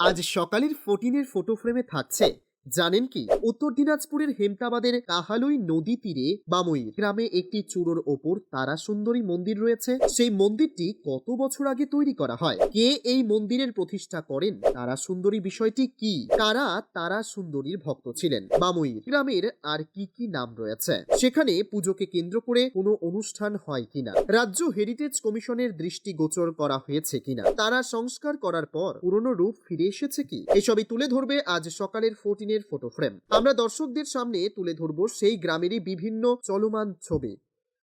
আজ সকালের ফোর্টিনের ফটো ফ্রেমে থাকছে। জানেন কি? উত্তর দিনাজপুরের হেমতাবাদের কাহালুই নদী তীরে বামুই গ্রামে একটি চূড়োর ওপর তারা সুন্দরী মন্দির রয়েছে। সেই মন্দিরটি কত বছর আগে তৈরি করা হয়? কে এই মন্দিরের প্রতিষ্ঠা করেন? তারা সুন্দরী বিষয়টি কি? কারা তারা সুন্দরীর ভক্ত ছিলেন? বামুই গ্রামের আর কি কি নাম রয়েছে? সেখানে পুজোকে কেন্দ্র করে কোনো অনুষ্ঠান হয় কিনা? রাজ্য হেরিটেজ কমিশনের দৃষ্টিগোচর করা হয়েছে কিনা? তারা সংস্কার করার পর পুরনো রূপ ফিরে এসেছে কি? এসবই তুলে ধরবে আজ সকালের ফোর্টিনের ফটো ফ্রেম আমরা দর্শকদের সামনে তুলে ধরব সেই গ্রামেরই বিভিন্ন চলমান ছবি।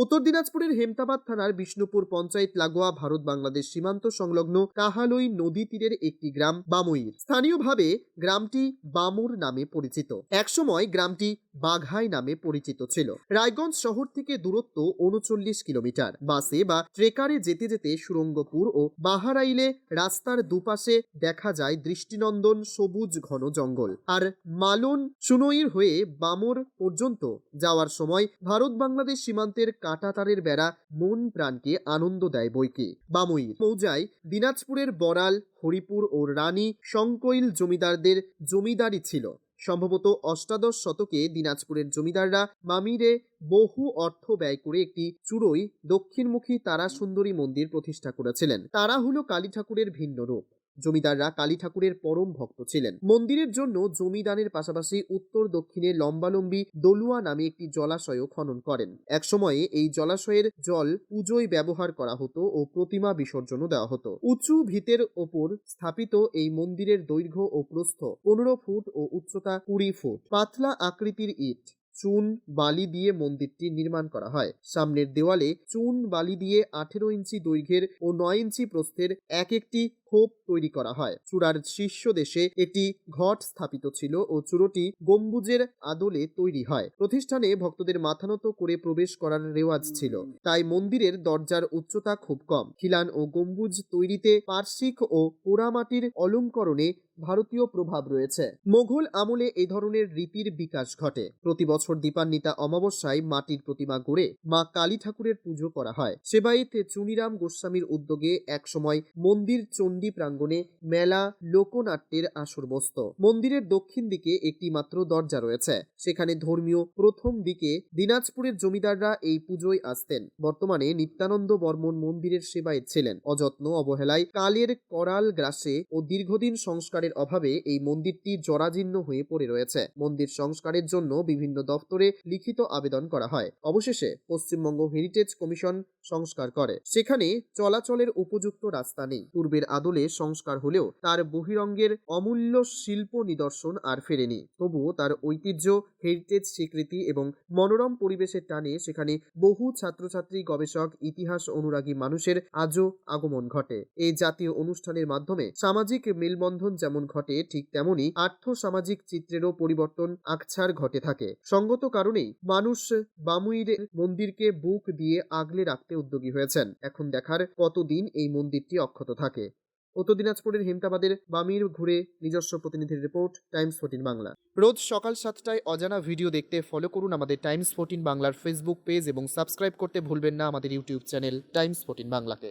উত্তর দিনাজপুরের হেমতাবাদ থানার বিষ্ণুপুর পঞ্চায়েত লাগোয়া ভারত বাংলাদেশ সীমান্ত সংলগ্ন কাহালই নদী তীরের একটি গ্রাম বামুইর। স্থানীয়ভাবে গ্রামটি বামুর নামে পরিচিত। একসময় গ্রামটি বাঘাই নামে পরিচিত ছিল। রায়গঞ্জ শহর থেকে দূরত্ব উনচল্লিশ কিলোমিটার। বাসে বা ট্রেকারে যেতে যেতে সুরঙ্গপুর ও বাহারাইলে রাস্তার দুপাশে দেখা যায় দৃষ্টিনন্দন সবুজ ঘন জঙ্গল। আর মালন সুনইর হয়ে বামর পর্যন্ত যাওয়ার সময় ভারত বাংলাদেশ সীমান্তের কাঁটাতারের বেড়া মন প্রাণকে আনন্দ দেয় বইকে। বামুইর মৌজায় দিনাজপুরের বড়াল, হরিপুর ও রানী শঙ্কইল জমিদারদের জমিদারি ছিল। সম্ভবত অষ্টাদশ শতকে দিনাজপুরের জমিদাররা মামিরে বহু অর্থ ব্যয় করে একটি চূড়োই দক্ষিণমুখী তারা সুন্দরী মন্দির প্রতিষ্ঠা করেছিলেন। তারা হলো কালী ঠাকুরের ভিন্ন রূপ। জমিদাররা কালী ঠাকুরের পরম ভক্ত ছিলেন। মন্দিরের জন্য জমিদানের পাশাপাশি উত্তর দক্ষিণে লম্বালম্বী দলুয়া নামে একটি জলাশয়ও খনন করেন। একসময়ে এই জলাশয়ের জল পুজোয় ব্যবহার করা হতো ও প্রতিমা বিসর্জনও দেওয়া হতো। উঁচু ভিতের ওপর স্থাপিত এই মন্দিরের দৈর্ঘ্য ও প্রস্থ পনেরো ফুট ও উচ্চতা কুড়ি ফুট। পাতলা আকৃতির ইট, চুন, বালি দিয়ে মন্দিরটি নির্মাণ করা হয়। সামনের দেওয়ালে চুন, বালি দিয়ে আঠেরো ইঞ্চি দৈর্ঘ্যের ও নয় ইঞ্চি প্রস্থের এক একটি খোপ তৈরি করা হয়। চূড়ার শীর্ষ দেশে একটি ঘট স্থাপিত ছিল ও চূড়োটি গম্বুজের আদলে তৈরি হয়। প্রতিষ্ঠানে ভক্তদের মাথানত করে প্রবেশ করার রেওয়াজ ছিল। তাই মন্দিরের দরজার উচ্চতা খুব কম। খিলান ও গম্বুজ তৈরিতে পার্শ্বিক ও পোড়ামাটির অলঙ্করণে ভারতীয় প্রভাব রয়েছে। মোঘল আমলে এই ধরনের রীতির বিকাশ ঘটে। প্রতি বছর দীপান্বিতা অমাবস্যায় মাটির প্রতিমা গড়ে মা কালী ঠাকুরের পুজো করা হয়। সেবাইতে চুনিরাম গোস্বামীর উদ্যোগে একসময় মন্দির চণ্ডী প্রাঙ্গণে মেলা লোকনাট্যের আসর বসত মন্দিরের দক্ষিণ দিকে একটি মাত্র দরজা রয়েছে। সেখানে ধর্মীয় প্রথম দিকে দিনাজপুরের জমিদাররা এই পুজোয় আসতেন। বর্তমানে নিত্যানন্দ বর্মন মন্দিরের সেবায় ছিলেন। অযত্ন, অবহেলায় কালের করাল গ্রাসে ও দীর্ঘদিন সংস্কারের অভাবে এই মন্দিরটি জরাজীর্ণ হয়ে পড়ে রয়েছে। মন্দির সংস্কারের জন্য বিভিন্ন দপ্তরে লিখিত আবেদন করা হয়। অবশেষে পশ্চিমবঙ্গ হেরিটেজ কমিশন সংস্কার করে। সেখানে চলাচলের উপযুক্ত রাস্তা নেই। পূর্বের আদলে সংস্কার হলেও তার বহিরঙ্গের অমূল্য শিল্প নিদর্শন আর ফেরেনি। তবুও তার ঐতিহ্য হেরিটেজ স্বীকৃতি এবং মনোরম পরিবেশের টানে সেখানে বহু ছাত্রছাত্রী, গবেষক, ইতিহাস অনুরাগী মানুষের আজও আগমন ঘটে। এই জাতীয় অনুষ্ঠানের মাধ্যমে সামাজিক মেলবন্ধন যেমন ঘটে, ঠিক তেমনি আর্থ সামাজিক চিত্রেরও পরিবর্তন, আকছার ঘটে থাকে। সঙ্গত কারণেই মানুষ বামুইর মন্দিরকে বুক দিয়ে আগলে রাখতে উদ্যোগী হয়েছেন। এখন দেখার কতদিন এই মন্দিরটি অক্ষত থাকে? উত্তর দিনাজপুরের হেমতাবাদের বামির ঘুরে নিজস্ব প্রতিনিধির রিপোর্ট, টাইমস ফোর্টিন বাংলা। রোজ সকাল সাতটায় অজানা ভিডিও দেখতে ফলো করুন আমাদের টাইমস ফোর্টিন বাংলার ফেসবুক পেজ এবং সাবস্ক্রাইব করতে ভুলবেন না আমাদের ইউটিউব চ্যানেল টাইমস ফোর্টিন বাংলাকে।